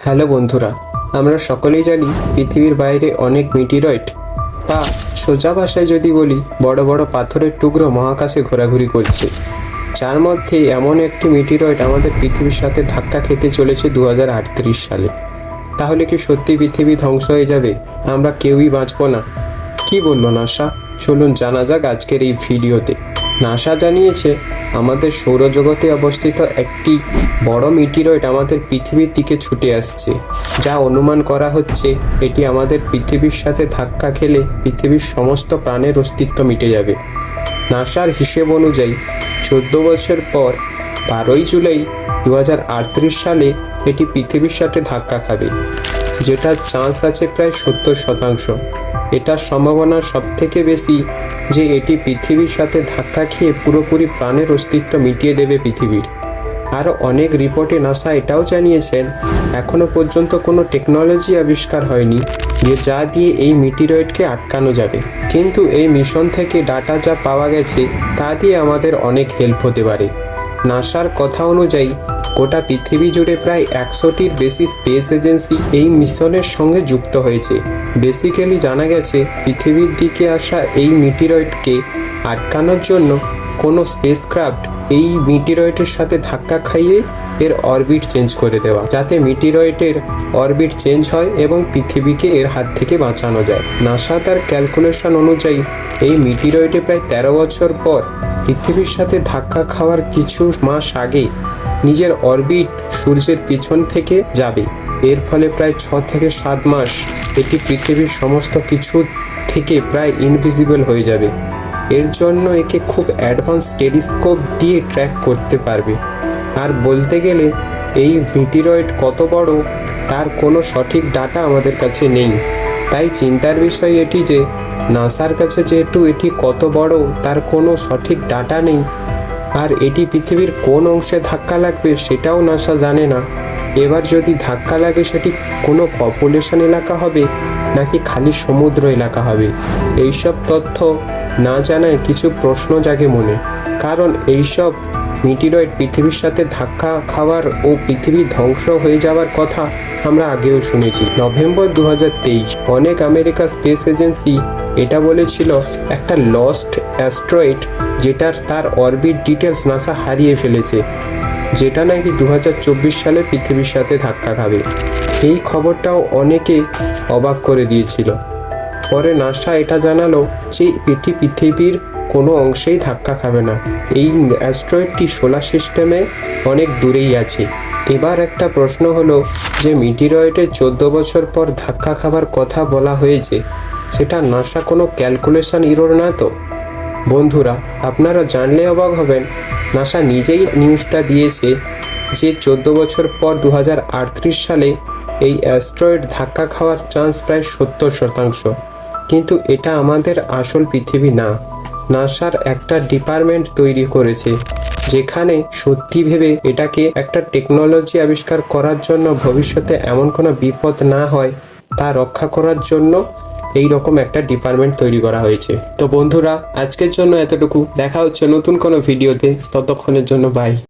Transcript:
Hello বন্ধুরা, আমরা সকলেই জানি পৃথিবীর বাইরে অনেক মিটিরয়েড। বা সোজা ভাষায় যদি বলি, বড় বড় পাথরের টুকরো মহাকাশে ঘোরাঘুরি করছে। যার মধ্যে এমন একটি মিটিরয়েড আমাদের পৃথিবীর সাথে ধাক্কা খেতে চলেছে দু হাজার আটত্রিশ সালে। তাহলে কি সত্যি পৃথিবী ধ্বংস হয়ে যাবে? আমরা কেউই বাঁচবো না। কি বলল নাসা? চলুন জানা যাক আজকের এই ভিডিওতে। নাসা জানিয়েছে আমাদের সৌরজগতে অবস্থিত একটি বড় মিটিরয়েড আমাদের পৃথিবীর দিকে ছুটে আসছে। যা অনুমান করা হচ্ছে এটি আমাদের পৃথিবীর সাথে ধাক্কা খেলে পৃথিবীর সমস্ত প্রাণের অস্তিত্ব মিটে যাবে। নাসার হিসেব অনুযায়ী, চোদ্দ বছর পর বারোই জুলাই দু হাজার আটত্রিশ সালে এটি পৃথিবীর সাথে ধাক্কা খাবে, যেটার চান্স আছে প্রায় সত্তর শতাংশ। এটার সম্ভাবনা সব থেকে বেশি যে এটি পৃথিবীর সাথে ধাক্কা খেয়ে পুরোপুরি প্রাণের অস্তিত্ব মিটিয়ে দেবে পৃথিবীর। আরও অনেক রিপোর্টে নাসা এটাও জানিয়েছেন এখনও পর্যন্ত কোনো টেকনোলজি আবিষ্কার হয়নি যে যা দিয়ে এই মিটিরয়েডকে আটকানো যাবে। কিন্তু এই মিশন থেকে ডাটা যা পাওয়া গেছে, তা দিয়ে আমাদের অনেক হেল্প হতে পারে। নাসার কথা অনুযায়ী গোটা পৃথিবী জুড়ে প্রায় একশোটির বেশি স্পেস এজেন্সি এই মিশনের সঙ্গে যুক্ত হয়েছে। বেসিক্যালি জানা গেছে, পৃথিবীর দিকে আসা এই মিটিরয়েডকে আটকানোর জন্য কোনো স্পেসক্রাফট এই মিটিরয়েডের সাথে ধাক্কা খাইয়ে এর অরবিট চেঞ্জ করে দেওয়া, যাতে মিটিরয়েডের অরবিট চেঞ্জ হয় এবং পৃথিবীকে এর হাত থেকে বাঁচানো যায়। নাসা তার ক্যালকুলেশন অনুযায়ী, এই মিটিরয়েডে প্রায় তেরো বছর পর পৃথিবীর সাথে ধাক্কা খাওয়ার কিছু মাস আগে নিজের অরবিট সূর্যের পিছন থেকে যাবে। এর ফলে প্রায় ছ থেকে সাত মাস এটি পৃথিবীর সমস্ত কিছু থেকে প্রায় ইনভিজিবল হয়ে যাবে। এর জন্য একে খুব অ্যাডভান্স টেলিস্কোপ দিয়ে ট্র্যাক করতে পারবে। আর বলতে গেলে, এই ভিটিরয়েড কত বড়, তার কোনো সঠিক ডাটা আমাদের কাছে নেই। তাই চিন্তার বিষয় এটি যে নাসার কাছে যেহেতু এটি কত বড়, তার কোনো সঠিক ডাটা নেই আর এটি পৃথিবীর কোন অংশে ধাক্কা লাগবে সেটাও নাসা জানে না। এবার যদি ধাক্কা লাগে সেটি কোনো পপুলেশন এলাকা হবে নাকি খালি সমুদ্র এলাকা হবে? এইসব তথ্য না জানায় কিছু প্রশ্ন জাগে মনে। কারণ এইসব মিটিরয়েড পৃথিবীর সাথে ধাক্কা খাওয়ার ও পৃথিবী ধ্বংস হয়ে যাওয়ার কথা আমরা আগেও শুনেছি। নভেম্বর দু হাজার তেইশ, অনেক আমেরিকা স্পেস এজেন্সি এটা বলেছিল, একটা লস্ট অ্যাস্ট্রয়েড যেটার তার অরবিট ডিটেলস নাসা হারিয়ে ফেলেছে, যেটা নাকি দু হাজার চব্বিশ সালে পৃথিবীর সাথে ধাক্কা খাবে। এই খবরটাও অনেকে অবাক করে দিয়েছিল। পরে নাসা এটা জানালো যে এটি পৃথিবীর কোনো অংশেই ধাক্কা খাবে না। এই অ্যাস্ট্রয়েডটি সোলার সিস্টেমে অনেক দূরেই আছে। এবার একটা প্রশ্ন হলো যে মিটিরয়েডের চোদ্দ বছর পর ধাক্কা খাবার কথা বলা হয়েছে, সেটা নাসা কোনো ক্যালকুলেশন ইরোর না তো? বন্ধুরা, আপনারা জানলে অবাক হবেন। নাসা নিজেই নিউজটা দিয়েছে যে চোদ্দ বছর পর দু হাজার আটত্রিশ সালে এই অ্যাস্ট্রয়েড ধাক্কা খাওয়ার চান্স প্রায় সত্তর শতাংশ। কিন্তু এটা আমাদের আসল পৃথিবী না। নাসার একটা ডিপার্টমেন্ট তৈরি করেছে। যেখানে সত্যি ভেবে এটাকে একটা টেকনোলজি আবিষ্কার করার জন্য ভবিষ্যতে এমন কোনো বিপদ না হয়, তা রক্ষা করার জন্য এই রকম একটা ডিপার্টমেন্ট তৈরি করা হয়েছে। তো বন্ধুরা, আজকের জন্য এতটুকু। দেখা হচ্ছে নতুন কোনো ভিডিওতে ততক্ষণের জন্য বাই